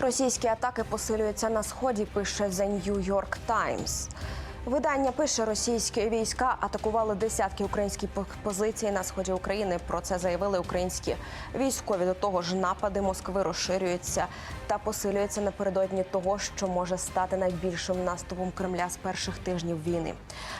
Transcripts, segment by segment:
Російські атаки посилюються на сході. Пише The New York Times. Видання пише, російські війська атакували десятки українських позицій на сході України. Про це заявили українські військові. До того ж, напади Москви розширюються та посилюються напередодні того, що може стати найбільшим наступом Кремля з перших тижнів війни.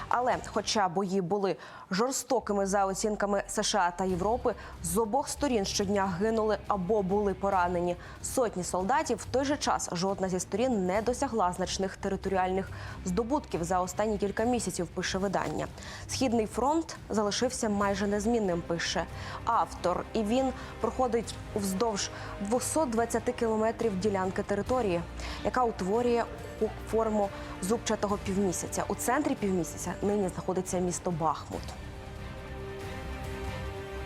Але, хоча бої були жорстокими за оцінками США та Європи, з обох сторін щодня гинули або були поранені сотні солдатів. В той же час жодна зі сторін не досягла значних територіальних здобутків за останні кілька місяців. Пише видання. Східний фронт залишився майже незмінним. Пише автор, і він проходить вздовж 220 кілометрів ділянки території, яка утворює форму зубчатого півмісяця. У центрі півмісяця нині знаходиться місто Бахмут.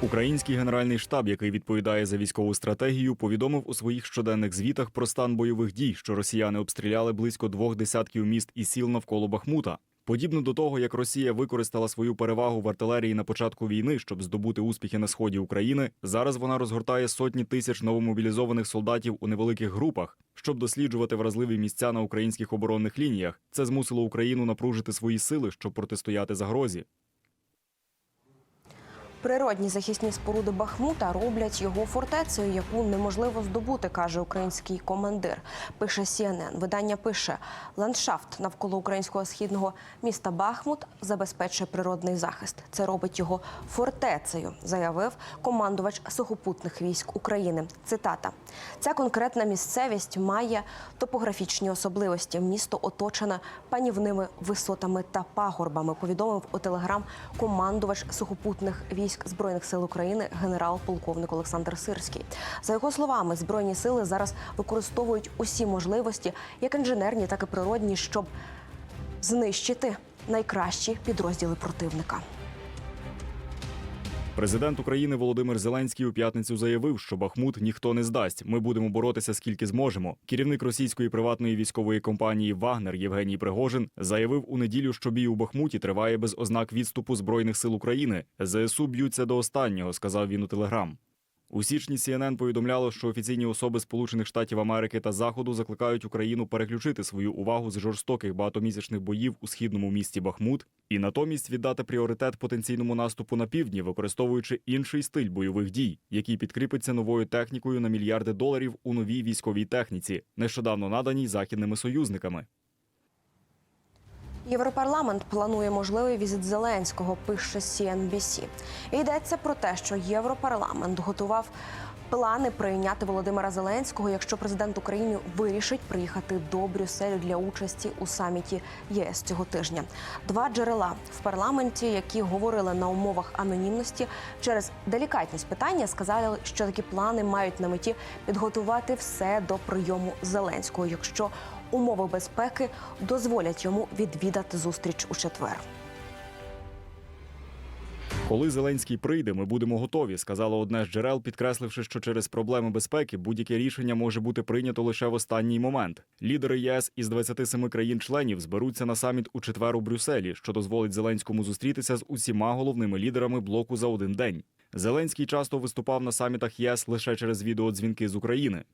Український генеральний штаб, який відповідає за військову стратегію, повідомив у своїх щоденних звітах про стан бойових дій, що росіяни обстріляли близько двох десятків міст і сіл навколо Бахмута. Подібно до того, як Росія використала свою перевагу в артилерії на початку війни, щоб здобути успіхи на сході України, зараз вона розгортає сотні тисяч новомобілізованих солдатів у невеликих групах, щоб досліджувати вразливі місця на українських оборонних лініях. Це змусило Україну напружити свої сили, щоб протистояти загрозі. Природні захисні споруди Бахмута роблять його фортецею, яку неможливо здобути, каже український командир. Пише CNN. Видання пише: ландшафт навколо українського східного міста Бахмут забезпечує природний захист. Це робить його фортецею, заявив командувач сухопутних військ України. Цитата: ця конкретна місцевість має топографічні особливості. Місто оточене панівними висотами та пагорбами. Повідомив у телеграм командувач сухопутних військ збройних сил України генерал-полковник Олександр Сирський. За його словами, збройні сили зараз використовують усі можливості, як інженерні, так і природні, щоб знищити найкращі підрозділи противника. Президент України Володимир Зеленський у п'ятницю заявив, що Бахмут ніхто не здасть. Ми будемо боротися скільки зможемо. Керівник російської приватної військової компанії Вагнер Євгеній Пригожин заявив у неділю, що бій у Бахмуті триває без ознак відступу збройних сил України. ЗСУ б'ються до останнього, сказав він у телеграм. У січні CNN повідомляло, що офіційні особи Сполучених Штатів Америки та Заходу закликають Україну переключити свою увагу з жорстоких багатомісячних боїв у східному місті Бахмут і натомість віддати пріоритет потенційному наступу на півдні, використовуючи інший стиль бойових дій, який підкріпиться новою технікою на мільярди доларів у новій військовій техніці, нещодавно наданій західними союзниками. Європарламент планує можливий візит Зеленського, пише CNBC. Йдеться про те, що Європарламент готував плани прийняти Володимира Зеленського, якщо президент України вирішить приїхати до Брюсселю для участі у саміті ЄС цього тижня. Два джерела в парламенті, які говорили на умовах анонімності через делікатність питання, сказали, що такі плани мають на меті підготувати все до прийому Зеленського, якщо умови безпеки дозволять йому відвідати зустріч у четвер. Коли Зеленський прийде, ми будемо готові, сказало одне з джерел, підкресливши, що через проблеми безпеки будь-яке рішення може бути прийнято лише в останній момент. Лідери ЄС із 27 країн-членів зберуться на саміт у четвер у Брюсселі, що дозволить Зеленському зустрітися з усіма головними лідерами блоку за один день. Зеленський часто виступав на самітах ЄС лише через відеодзвінки з України.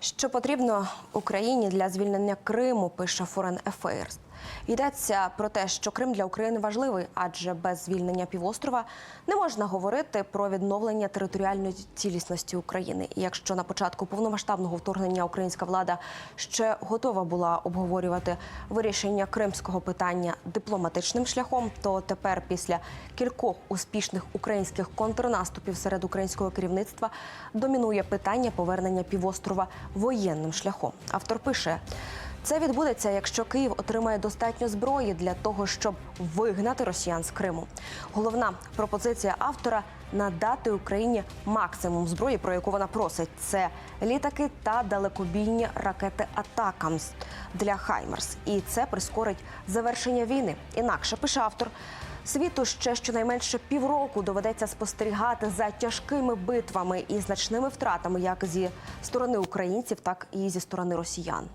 Що потрібно Україні для звільнення Криму, пише Foreign Affairs. Йдеться про те, що Крим для України важливий, адже без звільнення півострова не можна говорити про відновлення територіальної цілісності України. І якщо на початку повномасштабного вторгнення українська влада ще готова була обговорювати вирішення кримського питання дипломатичним шляхом, то тепер, після кількох успішних українських контрнаступів серед українського керівництва, домінує питання повернення півострова воєнним шляхом. Автор пише. Це відбудеться, якщо Київ отримає достатньо зброї для того, щоб вигнати росіян з Криму. Головна пропозиція автора надати Україні максимум зброї, про яку вона просить. Це літаки та далекобійні ракети Атакамс для Хаймерс. І це прискорить завершення війни. Інакше пише автор. Світу ще щонайменше півроку доведеться спостерігати за тяжкими битвами і значними втратами, як зі сторони українців, так і зі сторони росіян.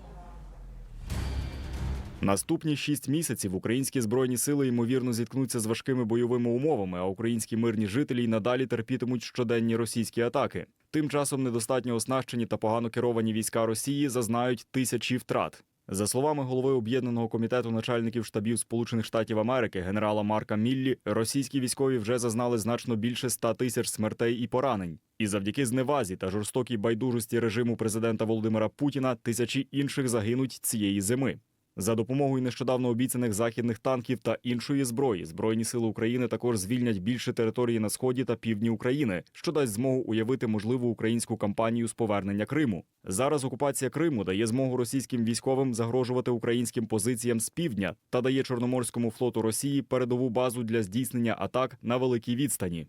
Наступні шість місяців українські збройні сили ймовірно зіткнуться з важкими бойовими умовами, а українські мирні жителі й надалі терпітимуть щоденні російські атаки. Тим часом недостатньо оснащені та погано керовані війська Росії зазнають тисячі втрат. За словами голови об'єднаного комітету начальників штабів Сполучених Штатів Америки генерала Марка Міллі, російські військові вже зазнали значно більше 100 тисяч смертей і поранень. І завдяки зневазі та жорстокій байдужості режиму президента Володимира Путіна тисячі інших загинуть цієї зими. За допомогою нещодавно обіцяних західних танків та іншої зброї збройні сили України також звільнять більше території на сході та півдні України, що дасть змогу уявити можливу українську кампанію з повернення Криму. Зараз окупація Криму дає змогу російським військовим загрожувати українським позиціям з півдня та дає Чорноморському флоту Росії передову базу для здійснення атак на великій відстані.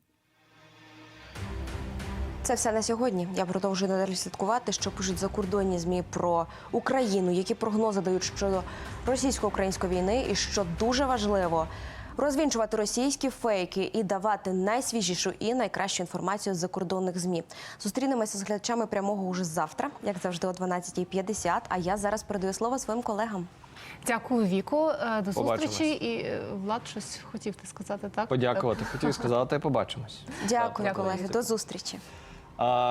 Це все на сьогодні. Я продовжую надалі слідкувати, що пишуть закордонні змі про Україну, які прогнози дають щодо російсько-української війни, і що дуже важливо. Розвінчувати російські фейки і давати найсвіжішу і найкращу інформацію з закордонних змі. Зустрінемося з глядачами прямого уже завтра, як завжди, о 12.50. А я зараз передаю слово своїм колегам. Дякую, Віко. Е, До зустрічі. І е, Влад щось хотів ти сказати, так? Подякувати. Хотів сказати, побачимось. Дякую, Дякую, колеги. До зустрічі. А